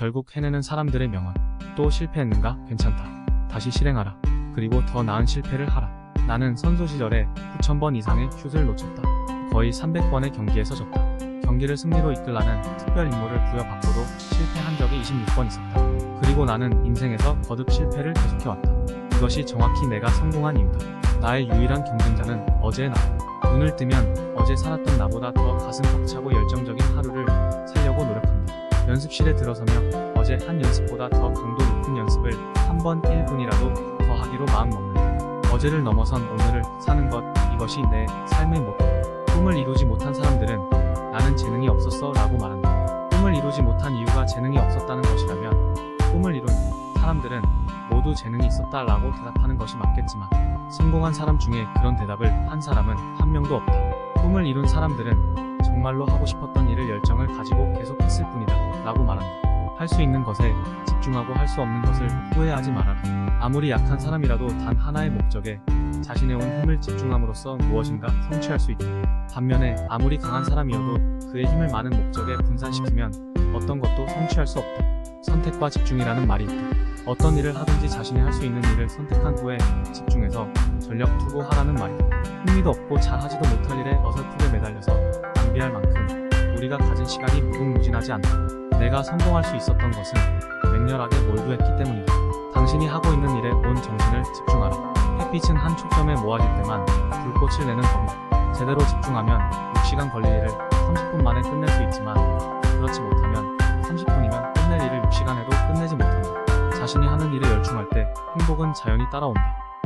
결국 해내는 사람들의 명언. 또 실패했는가? 괜찮다. 다시 실행하라. 그리고 더 나은 실패를 하라. 나는 선수 시절에 9,000번 이상의 슛을 놓쳤다. 거의 300번의 경기에서 졌다. 경기를 승리로 이끌라는 특별 임무를 부여받고도 실패한 적이 26번 있었다. 그리고 나는 인생에서 거듭 실패를 계속해왔다. 이것이 정확히 내가 성공한 이유다. 나의 유일한 경쟁자는 어제의 나. 눈을 뜨면 어제 살았던 나보다 더 가슴 벅차고 열정적인 하루를. 연습실에 들어서며 어제 한 연습보다 더 강도 높은 연습을 한 번 1분이라도 더 하기로 마음먹는다. 어제를 넘어선 오늘을 사는 것 이것이 내 삶의 모토. 꿈을 이루지 못한 사람들은 나는 재능이 없었어 라고 말한다. 꿈을 이루지 못한 이유가 재능이 없었다는 것이라면 꿈을 이룬 사람들은 모두 재능이 있었다 라고 대답하는 것이 맞겠지만 성공한 사람 중에 그런 대답을 한 사람은 한 명도 없다. 꿈을 이룬 사람들은 정말로 하고 싶었던 일을 열정을 가지고 계속했을 뿐이다 라고 말한다. 할 수 있는 것에 집중하고 할 수 없는 것을 후회하지 말아라. 아무리 약한 사람이라도 단 하나의 목적에 자신의 온 힘을 집중함으로써 무엇인가 성취할 수 있다. 반면에 아무리 강한 사람이어도 그의 힘을 많은 목적에 분산시키면 어떤 것도 성취할 수 없다. 선택과 집중이라는 말이 있다. 어떤 일을 하든지 자신이 할 수 있는 일을 선택한 후에 집중해서 전력 투구하라는 말이다. 흥미도 없고 잘하지도 못할 일에 어설프게 매달려서 낭비할 만큼 우리가 가진 시간이 무궁무진하지 않다. 내가 성공할 수 있었던 것은 맹렬하게 몰두했기 때문이다. 당신이 하고 있는 일에 온 정신을 집중하라. 햇빛은 한 초점에 모아질 때만 불꽃을 내는 법이다. 제대로 집중하면 6시간 걸릴 일을 30분 만에 끝낼 수 있지만 그렇지 못하면 30분이면 끝낼 일을 6시간에도 끝내지 못한다. 자신이 하는 일에 열중할 때 행복은 자연히 따라온다.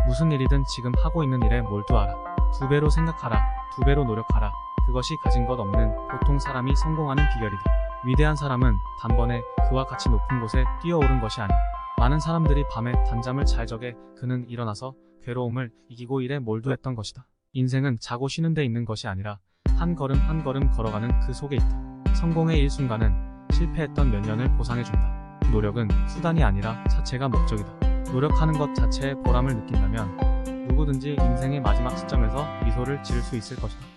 무슨 일이든 지금 하고 있는 일에 몰두하라. 두 배로 생각하라. 두 배로 노력하라. 그것이 가진 것 없는 보통 사람이 성공하는 비결이다. 위대한 사람은 단번에 그와 같이 높은 곳에 뛰어오른 것이 아니다. 많은 사람들이 밤에 단잠을 잘 적에 그는 일어나서 괴로움을 이기고 일에 몰두했던 것이다. 인생은 자고 쉬는 데 있는 것이 아니라 한 걸음 한 걸음 걸어가는 그 속에 있다. 성공의 일순간은 실패했던 몇 년을 보상해준다. 노력은 수단이 아니라 자체가 목적이다. 노력하는 것 자체에 보람을 느낀다면 누구든지 인생의 마지막 시점에서 미소를 지을 수 있을 것이다.